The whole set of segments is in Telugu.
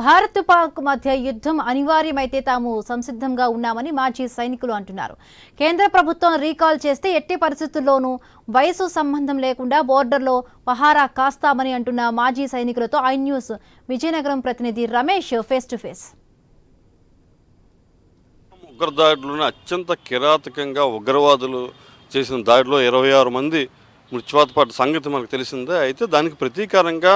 భారత్ పాక్ మధ్య యుద్ధం అనివార్యమైతే తాము సంసిద్ధంగా ఉన్నామని మాజీ సైనికులు అంటున్నారు. కేంద్ర ప్రభుత్వం రీకాల్ చేస్తే ఎట్టి పరిస్థితుల్లోనూ వయసు సంబంధం లేకుండా బోర్డర్లో పహారా కాస్తామని అంటున్న మాజీ సైనికులతో ఐ న్యూస్ విజయనగరం ప్రతినిధి రమేష్ ఫేస్ టు ఫేస్. ఉగ్రదాడులను అత్యంత కిరాతకంగా ఉగ్రవాదులు చేసిన దాడిలో ఇరవై ఆరు మంది మృత్యువాత సంగతి మనకు తెలిసిందే. అయితే దానికి ప్రతీకారంగా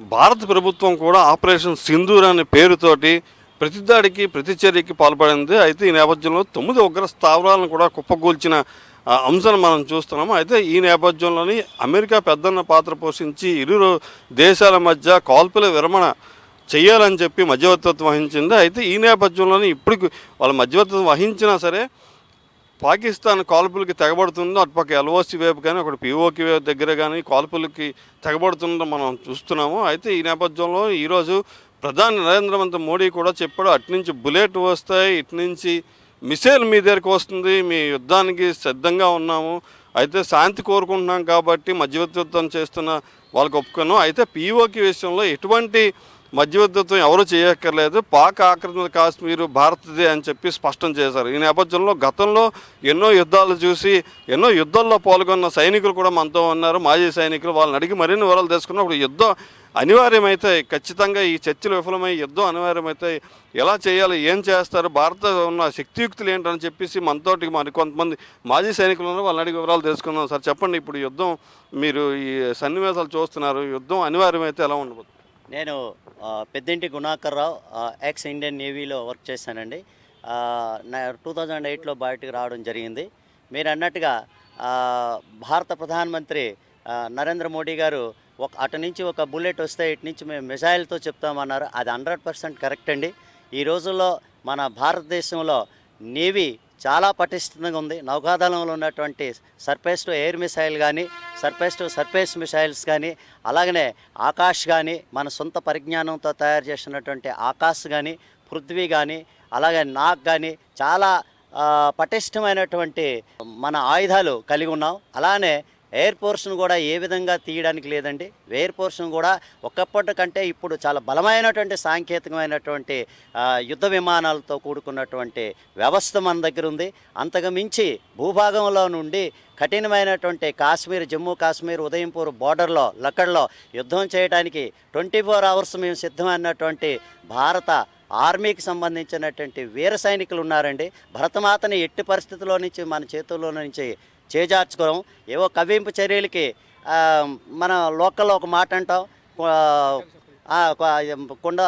భారత ప్రభుత్వం కూడా ఆపరేషన్ సింధూర్ అనే పేరుతోటి ప్రతి దాడికి పాల్పడింది. అయితే ఈ నేపథ్యంలో తొమ్మిది ఉగ్ర స్థావరాలను కూడా కుప్పకూల్చిన అంశాన్ని మనం చూస్తున్నాము. అయితే ఈ నేపథ్యంలోని అమెరికా పెద్దన్న పాత్ర పోషించి ఇరు దేశాల మధ్య కాల్పుల విరమణ చేయాలని చెప్పి మధ్యవర్తిత్వం వహించింది. అయితే ఈ నేపథ్యంలోనే ఇప్పుడు వాళ్ళ మధ్యవర్తిత్వం వహించినా సరే పాకిస్తాన్ కాల్పులకి తెగబడుతుందో అటుపక్క ఎల్ఓసి వైపు కానీ ఒకటి పిఓకి వైపు దగ్గర కానీ కాల్పులకి తెగబడుతుందో మనం చూస్తున్నాము. అయితే ఈ నేపథ్యంలో ఈరోజు ప్రధాని నరేంద్ర మోదీ మోడీ కూడా చెప్పాడు అటు నుంచి బుల్లెట్ వస్తాయి ఇటు నుంచి మిసైల్ మీ దగ్గరికి వస్తుంది మీ యుద్ధానికి సిద్ధంగా ఉన్నాము. అయితే శాంతి కోరుకుంటున్నాం కాబట్టి మధ్యవర్తిత్వం చేస్తున్న వాళ్ళకి ఒప్పుకున్నాం. అయితే పీఓకి విషయంలో ఎటువంటి మధ్యవర్తిత్వం ఎవరు చేయక్కర్లేదు. పాక్ ఆక్రమిత కాశ్మీర్ భారత్దే అని చెప్పి స్పష్టం చేశారు. ఈ నేపథ్యంలో గతంలో ఎన్నో యుద్ధాలు చూసి ఎన్నో యుద్ధాల్లో పాల్గొన్న సైనికులు కూడా మనతో ఉన్నారు. మాజీ సైనికులు వాళ్ళని అడిగి మరిన్ని వివరాలు తెలుసుకున్నప్పుడు యుద్ధం అనివార్యమైతే ఖచ్చితంగా ఈ చర్చలు విఫలమై యుద్ధం అనివార్యమైతే ఎలా చేయాలి ఏం చేస్తారు భారత ఉన్న శక్తియుక్తులు ఏంటని చెప్పేసి మనతోటి మరి కొంతమంది మాజీ సైనికులు ఉన్నారు. వాళ్ళని అడిగి వివరాలు తెలుసుకున్నాం సార్ చెప్పండి. ఇప్పుడు యుద్ధం మీరు ఈ సన్నివేశాలు చూస్తున్నారు. యుద్ధం అనివార్యమైతే ఎలా ఉండబోతుంది? నేను పెద్దింటి గుణాకర్ రావు ఎక్స్ ఇండియన్ నేవీలో వర్క్ చేశానండి. నా టూ థౌజండ్ ఎయిట్లో బయటకు రావడం జరిగింది. మీరు అన్నట్టుగా భారత ప్రధానమంత్రి నరేంద్ర మోడీ గారు ఒక అటు నుంచి ఒక బుల్లెట్ వస్తే ఇటు నుంచి మేము మిసైల్తో చెప్తామన్నారు. అది హండ్రెడ్ పర్సెంట్ కరెక్ట్ అండి. ఈ రోజుల్లో మన భారతదేశంలో నేవీ చాలా పటిష్టంగా ఉంది. నౌకాదళంలో ఉన్నటువంటి సర్ఫేస్ టు ఎయిర్ మిసైల్ కానీ సర్ఫేస్ టు సర్ఫేస్ మిసైల్స్ కానీ అలాగనే ఆకాష్ కానీ మన సొంత పరిజ్ఞానంతో తయారు చేసినటువంటి ఆకాశ్ కానీ పృథ్వీ కానీ అలాగే నాగ్ కానీ చాలా పటిష్టమైనటువంటి మన ఆయుధాలు కలిగి ఉన్నాం. అలానే ఎయిర్ పోర్షన్ కూడా ఏ విధంగా తీయడానికి లేదండి. ఎయిర్ పోర్షన్ కూడా ఒకప్పటి కంటే ఇప్పుడు చాలా బలమైనటువంటి సాంకేతికమైనటువంటి యుద్ధ విమానాలతో కూడుకున్నటువంటి వ్యవస్థ మన దగ్గర ఉంది. అంతకు మించి భూభాగంలో నుండి కఠినమైనటువంటి కాశ్మీర్ జమ్మూ కాశ్మీర్ ఉదయంపూర్ బార్డర్లో లక్కడ్లో యుద్ధం చేయడానికి ట్వంటీ ఫోర్ అవర్స్ మేము సిద్ధమైనటువంటి భారత ఆర్మీకి సంబంధించినటువంటి వీర సైనికులు ఉన్నారండి. భరతమాతని ఎట్టి పరిస్థితుల్లో నుంచి మన చేతుల్లో నుంచి చేజార్చుకోవడం. ఏవో కవ్వింపు చర్యలకి మన లోకల్లో ఒక మాట అంటాం కుండ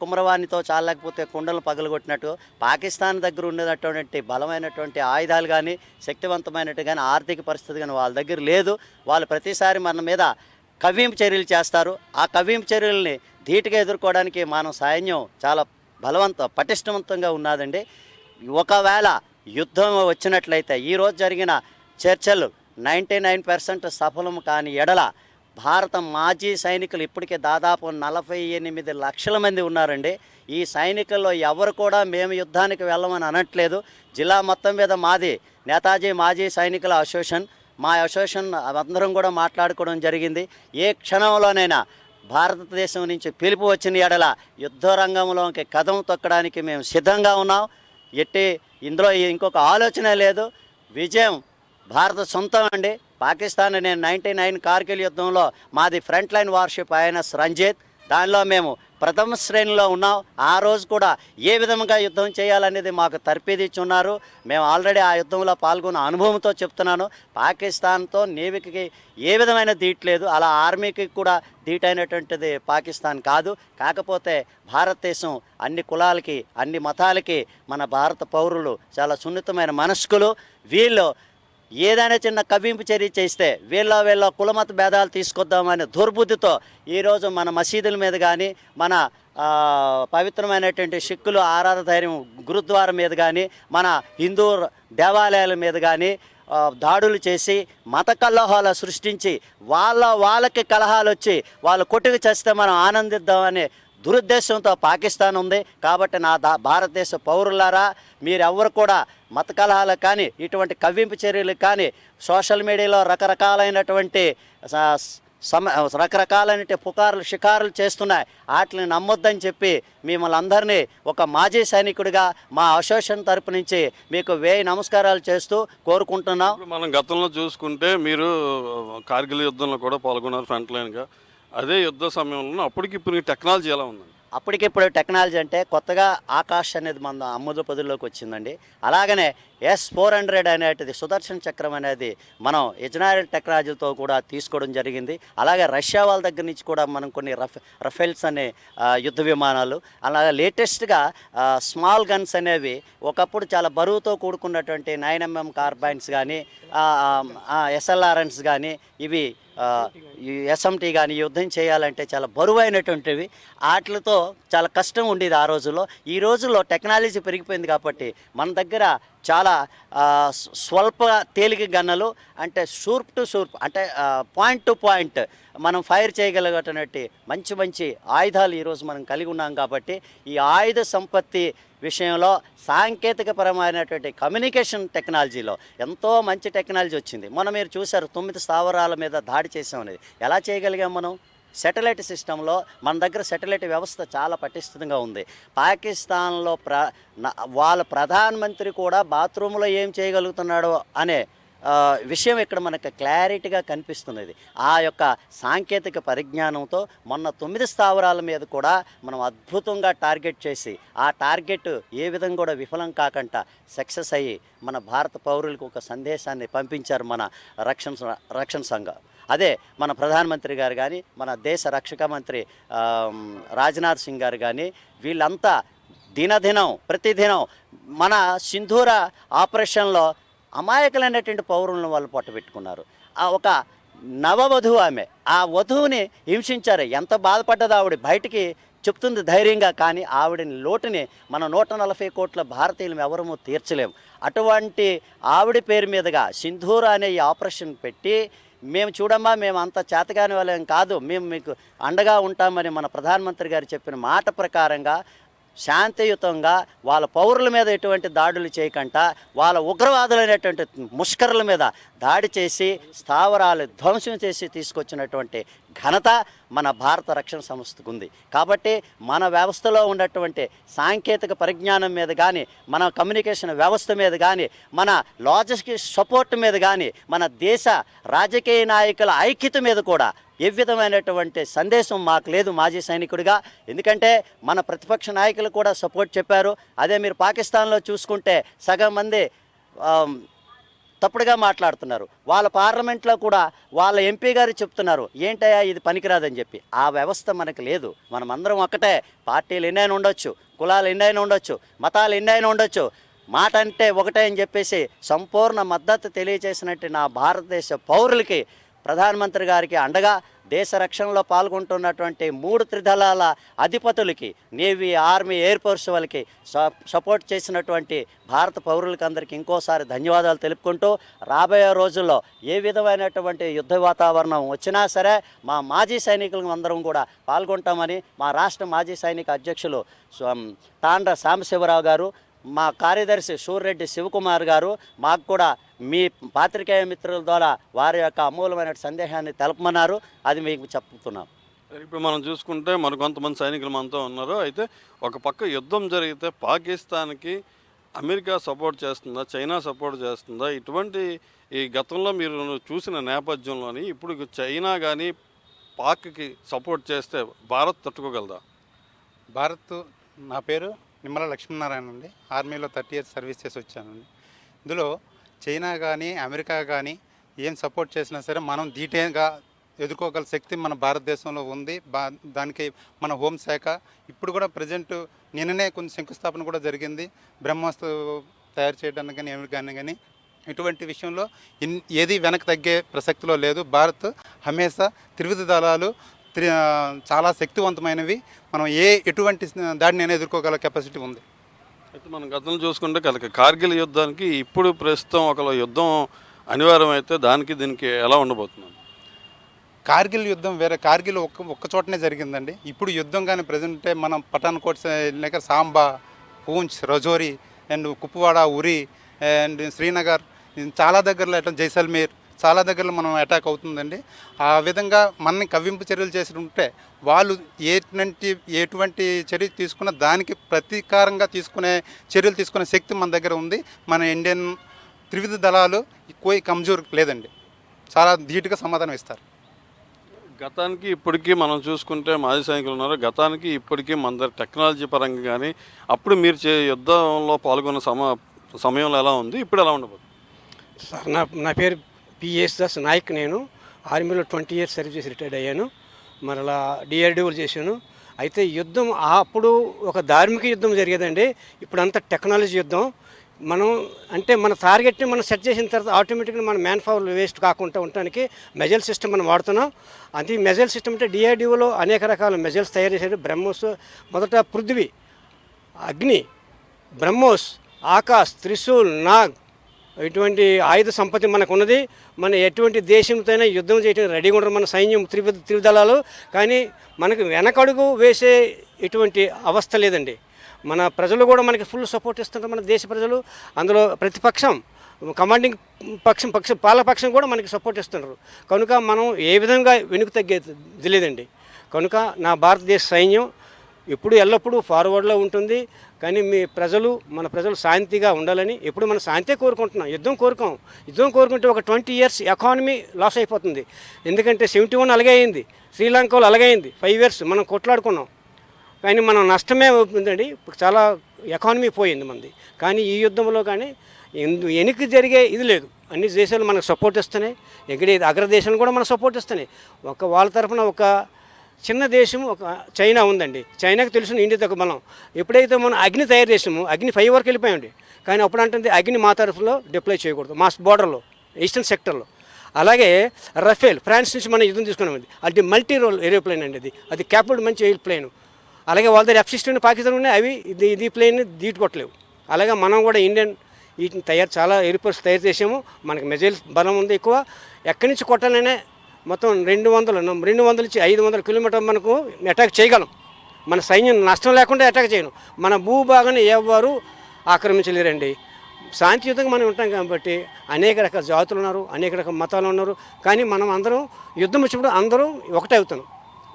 కుమ్మరవాణితో చాలకపోతే కుండలు పగలగొట్టినట్టు పాకిస్తాన్ దగ్గర ఉండేటటువంటి బలమైనటువంటి ఆయుధాలు కానీ శక్తివంతమైనట్టు కానీ ఆర్థిక పరిస్థితి కానీ వాళ్ళ దగ్గర లేదు. వాళ్ళు ప్రతిసారి మన మీద కవ్వింపు చర్యలు చేస్తారు. ఆ కవ్వింపు చర్యల్ని ధీటుగా ఎదుర్కోవడానికి మన సైన్యం చాలా బలవంత పటిష్టవంతంగా ఉన్నదండి. ఒకవేళ యుద్ధం వచ్చినట్లయితే ఈరోజు జరిగిన చర్చలు నైంటీ నైన్ పర్సెంట్ సఫలం కాని ఎడల భారత మాజీ సైనికులు ఇప్పటికే దాదాపు నలభై ఎనిమిది లక్షల మంది ఉన్నారండి. ఈ సైనికుల్లో ఎవరు కూడా మేము యుద్ధానికి వెళ్ళమని అనట్లేదు. జిల్లా మొత్తం మీద మాది నేతాజీ మాజీ సైనికుల అసోసియేషన్. మా అసోసియేషన్ అందరం కూడా మాట్లాడుకోవడం జరిగింది. ఏ క్షణంలోనైనా భారతదేశం నుంచి పిలుపు వచ్చిన ఎడల యుద్ధ రంగంలోకి కదం తొక్కడానికి మేము సిద్ధంగా ఉన్నాం. ఎట్టి ఇందులో ఇంకొక ఆలోచన లేదు. విజయం భారత సొంతం అండి. పాకిస్తాన్ నేను నైంటీ నైన్ కార్గిల్ యుద్ధంలో మాది ఫ్రంట్ లైన్ వార్షిప్ అయిన రంజిత్. దానిలో మేము ప్రథమ శ్రేణిలో ఉన్నాం. ఆ రోజు కూడా ఏ విధంగా యుద్ధం చేయాలనేది మాకు తర్పీదిచ్చున్నారు. మేము ఆల్రెడీ ఆ యుద్ధంలో పాల్గొన్న అనుభవంతో చెప్తున్నాను. పాకిస్తాన్తో నేవికి ఏ విధమైన దీట్లేదు అలా ఆర్మీకి కూడా దీటైనటువంటిది పాకిస్తాన్ కాదు. కాకపోతే భారతదేశం అన్ని కులాలకి అన్ని మతాలకి మన భారత పౌరులు చాలా సున్నితమైన మనస్కులు. వీళ్ళు ఏదైనా చిన్న కవ్వింపు చర్య చేస్తే వీళ్ళ వీళ్ళ కులమత భేదాలు తీసుకొద్దామనే దుర్బుద్ధితో ఈరోజు మన మసీదుల మీద కానీ మన పవిత్రమైనటువంటి సిక్కులు ఆరాధ ధైర్యం గురుద్వారం మీద కానీ మన హిందూ దేవాలయాల మీద కానీ దాడులు చేసి మత కలహాలు సృష్టించి వాళ్ళ వాళ్ళకి కలహాలు వచ్చి వాళ్ళు కొట్టుకు చేస్తే మనం ఆనందిద్దామనే దురుద్దేశంతో పాకిస్తాన్ ఉంది కాబట్టి నా భారతదేశ పౌరులారా మీరెవ్వరు కూడా మత కలహాలు కానీ ఇటువంటి కవ్వింపు చర్యలు కానీ సోషల్ మీడియాలో రకరకాలైనటువంటి సమ రకరకాలైన పుకార్లు షికారులు చేస్తున్నాయి. వాటిని నమ్మొద్దని చెప్పి మిమ్మల్ని అందరినీ ఒక మాజీ సైనికుడిగా మా అసోసియేషన్ తరపు నుంచి మీకు వేయి నమస్కారాలు చేస్తూ కోరుకుంటున్నాం. మనం గతంలో చూసుకుంటే మీరు కార్గిల్ యుద్ధంలో కూడా పాల్గొన్నారు ఫ్రంట్ లైన్గా. అదే యుద్ధ సమయంలో అప్పటికి ఇప్పుడు టెక్నాలజీ ఎలా ఉందండి? అప్పటికిప్పుడు టెక్నాలజీ అంటే కొత్తగా ఆకాష్ అనేది మన అమ్ముద వచ్చిందండి. అలాగనే ఎస్ ఫోర్ హండ్రెడ్ అనేటిది సుదర్శన్ చక్రం అనేది మనం ఇజ్రాయెల్ టెక్నాలజీతో కూడా తీసుకోవడం జరిగింది. అలాగే రష్యా వాళ్ళ దగ్గర నుంచి కూడా మనం కొన్ని రఫ్ రఫెల్స్ అనే యుద్ధ విమానాలు అలాగే లేటెస్ట్గా స్మాల్ గన్స్ అనేవి ఒకప్పుడు చాలా బరువుతో కూడుకున్నటువంటి నైన్ ఎంఎం కార్బైన్స్ కానీ ఎస్ఎల్ఆర్ఎన్స్ కానీ ఇవి ఎస్ఎంటీ కానీ యుద్ధం చేయాలంటే చాలా బరువైనటువంటివి. వాటితో చాలా కష్టం ఉండేది ఆ రోజుల్లో. ఈ రోజుల్లో టెక్నాలజీ పెరిగిపోయింది కాబట్టి మన దగ్గర చాలా స్వల్ప తేలిక గన్నలు అంటే షూర్ప్ టు షూర్ప్ అంటే పాయింట్ టు పాయింట్ మనం ఫైర్ చేయగలిగేటటువంటి మంచి మంచి ఆయుధాలు ఈరోజు మనం కలిగి ఉన్నాం కాబట్టి ఈ ఆయుధ సంపత్తి విషయంలో సాంకేతికపరమైనటువంటి కమ్యూనికేషన్ టెక్నాలజీలో ఎంతో మంచి టెక్నాలజీ వచ్చింది. మొన్న మీరు చూశారు తొమ్మిది స్థావరాల మీద దాడి చేసాం అనేది. ఎలా చేయగలిగాం మనం? సెటిలైట్ సిస్టంలో మన దగ్గర సెటిలైట్ వ్యవస్థ చాలా పటిష్టంగా ఉంది. పాకిస్తాన్లో ప్ర వాళ్ళ ప్రధానమంత్రి కూడా బాత్రూంలో ఏం చేయగలుగుతున్నాడో అనే విషయం ఇక్కడ మనకు క్లారిటీగా కనిపిస్తున్నది. ఆ యొక్క సాంకేతిక పరిజ్ఞానంతో మొన్న తొమ్మిది స్థావరాల మీద కూడా మనం అద్భుతంగా టార్గెట్ చేసి ఆ టార్గెట్ ఏ విధంగా కూడా విఫలం కాకుండా సక్సెస్ అయ్యి మన భారత పౌరులకు ఒక సందేశాన్ని పంపించారు మన రక్షణ రక్షణ సంఘం. అదే మన ప్రధానమంత్రి గారు కానీ మన దేశ రక్షక మంత్రి రాజ్నాథ్ సింగ్ గారు కానీ వీళ్ళంతా దినదినం ప్రతిదినం మన సింధూర ఆపరేషన్లో అమాయకులైనటువంటి పౌరులను వాళ్ళు పొట్టబెట్టుకున్నారు ఆ ఒక నవవధువు ఆమె ఆ వధువుని హింసించారు. ఎంత బాధపడ్డదో ఆవిడ బయటికి చెప్తుంది ధైర్యంగా కానీ ఆవిడని లోటుని మన నూట నలభై కోట్ల భారతీయులు ఎవరము తీర్చలేము. అటువంటి ఆవిడ పేరు మీదుగా సింధూర అనే ఈ ఆపరేషన్ పెట్టి మేము చూడమ్మా మేము అంత చేతగాని వాళ్ళం కాదు. మేము మీకు అండగా ఉంటామని మన ప్రధానమంత్రి గారు చెప్పిన మాట ప్రకారంగా శాంతియుతంగా వాళ్ళ పౌరుల మీద ఎటువంటి దాడులు చేయకుండా వాళ్ళ ఉగ్రవాదులైనటువంటి ముష్కరుల మీద దాడి చేసి స్థావరాలు ధ్వంసం చేసి తీసుకొచ్చినటువంటి ఘనత మన భారత రక్షణ సంస్థకు ఉంది. కాబట్టి మన వ్యవస్థలో ఉన్నటువంటి సాంకేతిక పరిజ్ఞానం మీద కానీ మన కమ్యూనికేషన్ వ్యవస్థ మీద కానీ మన లాజిస్టిక్ సపోర్ట్ మీద కానీ మన దేశ రాజకీయ నాయకుల ఐక్యత మీద కూడా ఏ విధమైనటువంటి సందేశం మాకు లేదు మాజీ సైనికుడిగా. ఎందుకంటే మన ప్రతిపక్ష నాయకులు కూడా సపోర్ట్ చెప్పారు. అదే మీరు పాకిస్తాన్లో చూసుకుంటే సగం మంది తప్పుడుగా మాట్లాడుతున్నారు. వాళ్ళ పార్లమెంట్లో కూడా వాళ్ళ ఎంపీ గారు చెప్తున్నారు ఏంటయ్యా ఇది పనికిరాదని చెప్పి. ఆ వ్యవస్థ మనకు లేదు. మనమందరం ఒక్కటే. పార్టీలు ఎన్నైనా ఉండొచ్చు కులాలు ఎన్నైనా ఉండొచ్చు మతాలు ఎన్నైనా ఉండొచ్చు. మాట అంటే ఒకటే అని చెప్పేసి సంపూర్ణ మద్దతు తెలియజేసినట్టు నా భారతదేశ పౌరులకి ప్రధానమంత్రి గారికి అండగా దేశ రక్షణలో పాల్గొంటున్నటువంటి మూడు త్రిదళాల అధిపతులకి నేవీ ఆర్మీ ఎయిర్ ఫోర్స్ వాళ్ళకి స- సపోర్ట్ చేసినటువంటి భారత పౌరులకి అందరికీ ఇంకోసారి ధన్యవాదాలు తెలుపుకుంటూ రాబోయే రోజుల్లో ఏ విధమైనటువంటి యుద్ధ వాతావరణం వచ్చినా సరే మా మాజీ సైనికులు అందరం కూడా పాల్గొంటామని మా రాష్ట్ర మాజీ సైనిక అధ్యక్షులు తాండ్ర సాంబశివరావు గారు మా కార్యదర్శి సూర్రెడ్డి శివకుమార్ గారు మాకు కూడా మీ పాత్రికేయ మిత్రుల ద్వారా వారి యొక్క అమూలమైన సందేహాన్ని తెలపమన్నారు. అది మీకు చెప్తున్నాం. ఇప్పుడు మనం చూసుకుంటే మరి కొంతమంది సైనికులు మనతో ఉన్నారు. అయితే ఒక పక్క యుద్ధం జరిగితే పాకిస్తాన్కి అమెరికా సపోర్ట్ చేస్తుందా చైనా సపోర్ట్ చేస్తుందా? ఇటువంటి ఈ గతంలో మీరు చూసిన నేపథ్యంలోని ఇప్పుడు చైనా కానీ పాక్కి సపోర్ట్ చేస్తే భారత్ తట్టుకోగలదా? భారత్ నా పేరు నిమ్మల లక్ష్మీనారాయణ అండి. ఆర్మీలో థర్టీ ఇయర్స్ సర్వీస్ చేసి వచ్చానండి. ఇందులో చైనా కానీ అమెరికా కానీ ఏం సపోర్ట్ చేసినా సరే మనం ధీటేగా ఎదుర్కోగల శక్తి మన భారతదేశంలో ఉంది. బా దానికి మన హోంశాఖ ఇప్పుడు కూడా ప్రజెంట్ నిన్ననే కొంచెం శంకుస్థాపన కూడా జరిగింది. బ్రహ్మాస్త్ర తయారు చేయడానికి కానీ ఏమి కానీ కానీ ఇటువంటి విషయంలో ఇన్ ఏది వెనక్కి తగ్గే ప్రసక్తిలో లేదు. భారత్ హమేషా త్రివిధ దళాలు చాలా శక్తివంతమైనవి. మనం ఏ ఎటువంటి దాడిని ఎదుర్కోగల కెపాసిటీ ఉంది. అయితే మనం గతంలో చూసుకుంటే కనుక కార్గిల్ యుద్ధానికి ఇప్పుడు ప్రస్తుతం ఒక యుద్ధం అనివార్యం అయితే దానికి దీనికి ఎలా ఉండబోతున్నాం? కార్గిల్ యుద్ధం వేరే కార్గిల్ ఒక్క ఒక్క చోటనే జరిగిందండి. ఇప్పుడు యుద్ధం కానీ ప్రజెంటే మనం పఠాన్ కోట్ లేక సాంబా పూంచ్ రజోరి అండ్ కుప్వాడ ఉరి అండ్ శ్రీనగర్ చాలా దగ్గరలో అట్లా జైసల్మేర్ చాలా దగ్గరలో మనం అటాక్ అవుతుందండి. ఆ విధంగా మనని కవ్వింపు చర్యలు చేసి ఉంటే వాళ్ళు ఎటువంటి ఎటువంటి చర్య తీసుకున్నా దానికి ప్రతీకారంగా తీసుకునే చర్యలు తీసుకునే శక్తి మన దగ్గర ఉంది. మన ఇండియన్ త్రివిధ దళాలు కోయి కమ్జోర్ లేదండి. చాలా ధీటుగా సమాధానం ఇస్తారు. గతానికి ఇప్పటికీ మనం చూసుకుంటే మాజీ సైనికులు ఉన్నారు. గతానికి ఇప్పటికీ మన దగ్గర టెక్నాలజీ పరంగా కానీ అప్పుడు మీరు చే యుద్ధంలో పాల్గొన్న సమ సమయంలో ఎలా ఉంది? ఇప్పుడు ఎలా ఉండబోతుంది? సార్ నా నా పేరు పిఎస్ దాస్ నాయక్ నేను. ఆర్మీలో ట్వంటీ ఇయర్స్ సర్వీస్ చేసి రిటైర్డ్ అయ్యాను. మరలా డిఆర్డీఓలు చేశాను. అయితే యుద్ధం అప్పుడు ఒక ధార్మిక యుద్ధం జరిగేదండి. ఇప్పుడంతా టెక్నాలజీ యుద్ధం. మనం అంటే మన టార్గెట్ని మనం సెట్ చేసిన తర్వాత ఆటోమేటిక్గా మన మ్యాన్ పవర్ వేస్ట్ కాకుండా ఉండడానికి మెజల్ సిస్టమ్ మనం వాడుతున్నాం. అది మెజల్ సిస్టమ్ అంటే డిఆర్డీఓలో అనేక రకాల మెజల్స్ తయారు చేశారు. బ్రహ్మోస్ మొదట పృథ్వీ అగ్ని బ్రహ్మోస్ ఆకాశ్ త్రిశూల్ నాగ్ ఇటువంటి ఆయుధ సంపత్తి మనకు ఉన్నది మన ఎటువంటి దేశంతోనే యుద్ధం చేయడానికి రెడీగా ఉండరు. మన సైన్యం త్రివిధ త్రివిధలాలు. కానీ మనకు వెనకడుగు వేసే ఎటువంటి అవస్థ లేదండి. మన ప్రజలు కూడా మనకి ఫుల్ సపోర్ట్ ఇస్తుంటారు మన దేశ ప్రజలు. అందులో ప్రతిపక్షం కమాండింగ్ పక్షం పక్ష పాలపక్షం కూడా మనకి సపోర్ట్ ఇస్తున్నారు కనుక మనం ఏ విధంగా వెనుక తగ్గేది లేదండి. కనుక నా భారతదేశ సైన్యం ఎప్పుడు ఎల్లప్పుడూ ఫార్వర్డ్లో ఉంటుంది. కానీ మీ ప్రజలు మన ప్రజలు శాంతిగా ఉండాలని ఎప్పుడు మనం శాంతే కోరుకుంటున్నాం. యుద్ధం కోరుకోం. యుద్ధం కోరుకుంటే ఒక ట్వంటీ ఇయర్స్ ఎకానమీ లాస్ అయిపోతుంది. ఎందుకంటే సెవెంటీ వన్ అలాగే అయింది. శ్రీలంకలో అలాగే అయింది. ఫైవ్ ఇయర్స్ మనం కొట్లాడుకున్నాం. కానీ మనం నష్టమే అవుతుందండి చాలా ఎకానమీ పోయింది మనది. కానీ ఈ యుద్ధంలో కానీ ఎందు వెనక్కి జరిగే ఇది లేదు. అన్ని దేశాలు మనకు సపోర్ట్ ఇస్తున్నాయి. ఎక్కడ అగ్రదేశాలు కూడా మనకు సపోర్ట్ ఇస్తున్నాయి. ఒక వాళ్ళ తరఫున ఒక చిన్న దేశం ఒక చైనా ఉందండి. చైనాకి తెలుసు ఇండియా తగ్గ బలం. ఎప్పుడైతే మనం అగ్ని తయారు చేసామో అగ్ని ఫైవ్ వరకు వెళ్ళిపోయాండి కానీ అప్పుడు అంటే అగ్ని మా తరఫులో డిప్లాయ్ చేయకూడదు. మా బార్డర్లో ఈస్టర్న్ సెక్టర్లో అలాగే రఫేల్ ఫ్రాన్స్ నుంచి మనం యుద్ధం తీసుకున్నామండి. అది మల్టీ రోల్ ఏరోప్లేన్ అండి అది అది క్యాపిటల్ మంచి ఎయిర్ ప్లేన్ అలాగే వాళ్ళ దగ్గర ఎఫ్ సిక్స్టీన్ పాకిస్తాన్ ఉన్నాయి. అవి ఇది ఇది ప్లేన్ దీటుకోవట్లేవు అలాగే మనం కూడా ఇండియన్ వీటిని తయారు చాలా ఎయిర్పోర్ట్స్ తయారు చేసాము. మనకి మెజైల్ బలం ఉంది ఎక్కువ. ఎక్కడి నుంచి కొట్టాలనే మొత్తం రెండు వందలు రెండు వందల నుంచి ఐదు వందల కిలోమీటర్ మనకు అటాక్ చేయగలం. మన సైన్యం నష్టం లేకుండా అటాక్ చేయను. మన భూభాగాన్ని ఎవరు ఆక్రమించలేరండి. శాంతియుతంగా మనం ఉంటాం కాబట్టి అనేక రకాల జాతులు ఉన్నారు అనేక రకాల మతాలు ఉన్నారు. కానీ మనం అందరం యుద్ధం వచ్చినప్పుడు అందరూ ఒకటే అవుతున్నాం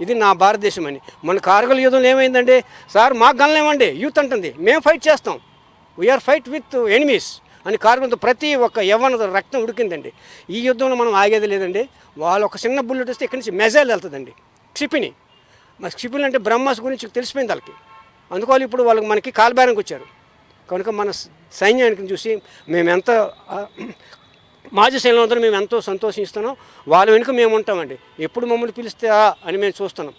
ఇది నా భారతదేశం అని. మన కార్గిల్ యుద్ధంలో ఏమైందండి? సార్ మాకు గనలేమండి యూత్ అంటుంది. మేము ఫైట్ చేస్తాం. వీఆర్ ఫైట్ విత్ ఎనిమీస్ అని కారణంతో ప్రతి ఒక్క యవ్వన రక్తం ఉడికిందండి. ఈ యుద్ధంలో మనం ఆగేది లేదండి. వాళ్ళు ఒక చిన్న బుల్లెట్ వస్తే ఇక్కడి నుంచి మెజైల్ వెళ్తుందండి. క్షిపిణి. మరి క్షిపిణి అంటే బ్రహ్మాస్ గురించి తెలిసిపోయింది వాళ్ళకి. అందుకోవాలి ఇప్పుడు వాళ్ళకి మనకి కాల్బేరంకి వచ్చారు. కనుక మన సైన్యానికి చూసి మేము ఎంత ఆ, మాజీ సైన్యంలో మేము ఎంతో సంతోషిస్తున్నాం. వాళ్ళ వెనుక మేము ఉంటామండి. ఎప్పుడు మమ్మల్ని పిలిస్తే అని మేము చూస్తున్నాం.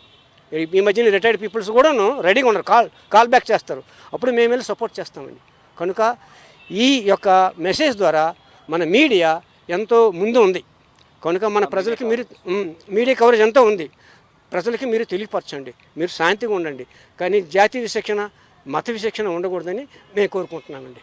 ఈ- ఈ మధ్యన రిటైర్డ్ పీపుల్స్ కూడాను రెడీగా ఉన్నారు. కాల్ కాల్ బ్యాక్ చేస్తారు. అప్పుడు మేము వెళ్ళి సపోర్ట్ చేస్తామండి. కనుక ఈ యొక్క మెసేజ్ ద్వారా మన మీడియా ఎంతో ముందు ఉంది. కనుక మన ప్రజలకి మీరు మీడియా కవరేజ్ ఎంతో ఉంది. ప్రజలకి మీరు తెలియపరచండి. మీరు శాంతిగా ఉండండి. కానీ జాతీయ విశిక్షణ మత విశిక్షణ ఉండకూడదని మేము కోరుకుంటున్నామండి.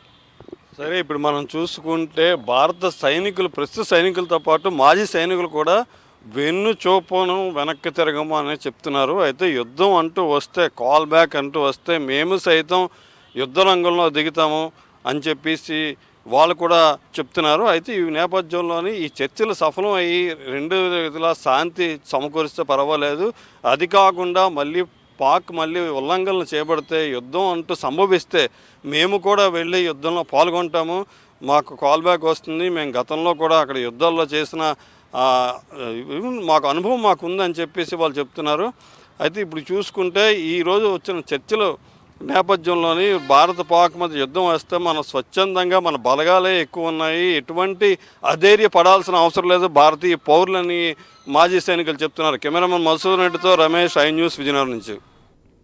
సరే ఇప్పుడు మనం చూసుకుంటే భారత సైనికులు ప్రస్తుత సైనికులతో పాటు మాజీ సైనికులు కూడా వెన్ను చూపను వెనక్కి తిరగము అని చెప్తున్నారు. అయితే యుద్ధం అంటూ వస్తే కాల్ బ్యాక్ అంటూ వస్తే మేము సైతం యుద్ధ రంగంలో దిగుతాము. అని చెప్పేసి వాళ్ళు కూడా చెప్తున్నారు. అయితే ఈ నేపథ్యంలోని ఈ చర్చలు సఫలం అయ్యి రెండు విధుల శాంతి సమకూరిస్తే పర్వాలేదు. అది కాకుండా మళ్ళీ పాక్ మళ్ళీ ఉల్లంఘనలు చేపడితే యుద్ధం అంటూ సంభవిస్తే మేము కూడా వెళ్ళి యుద్ధంలో పాల్గొంటాము. మాకు కాల్ బ్యాక్ వస్తుంది. మేము గతంలో కూడా అక్కడ యుద్ధాల్లో చేసిన మాకు అనుభవం మాకు ఉందని చెప్పేసి వాళ్ళు చెప్తున్నారు. అయితే ఇప్పుడు చూసుకుంటే ఈరోజు వచ్చిన చర్చలు నేపథ్యంలోని భారత పాక్ మధ్య యుద్ధం వస్తే మన స్వచ్ఛందంగా మన బలగాలే ఎక్కువ ఉన్నాయి. ఎటువంటి అధైర్య పడాల్సిన అవసరం లేదు. భారతీయ పౌరులని మాజీ సైనికులు చెప్తున్నారు. కెమెరామెన్ మసూర్ రెడ్డితో రమేష్ ఐ న్యూస్ విజయనగరం నుంచి.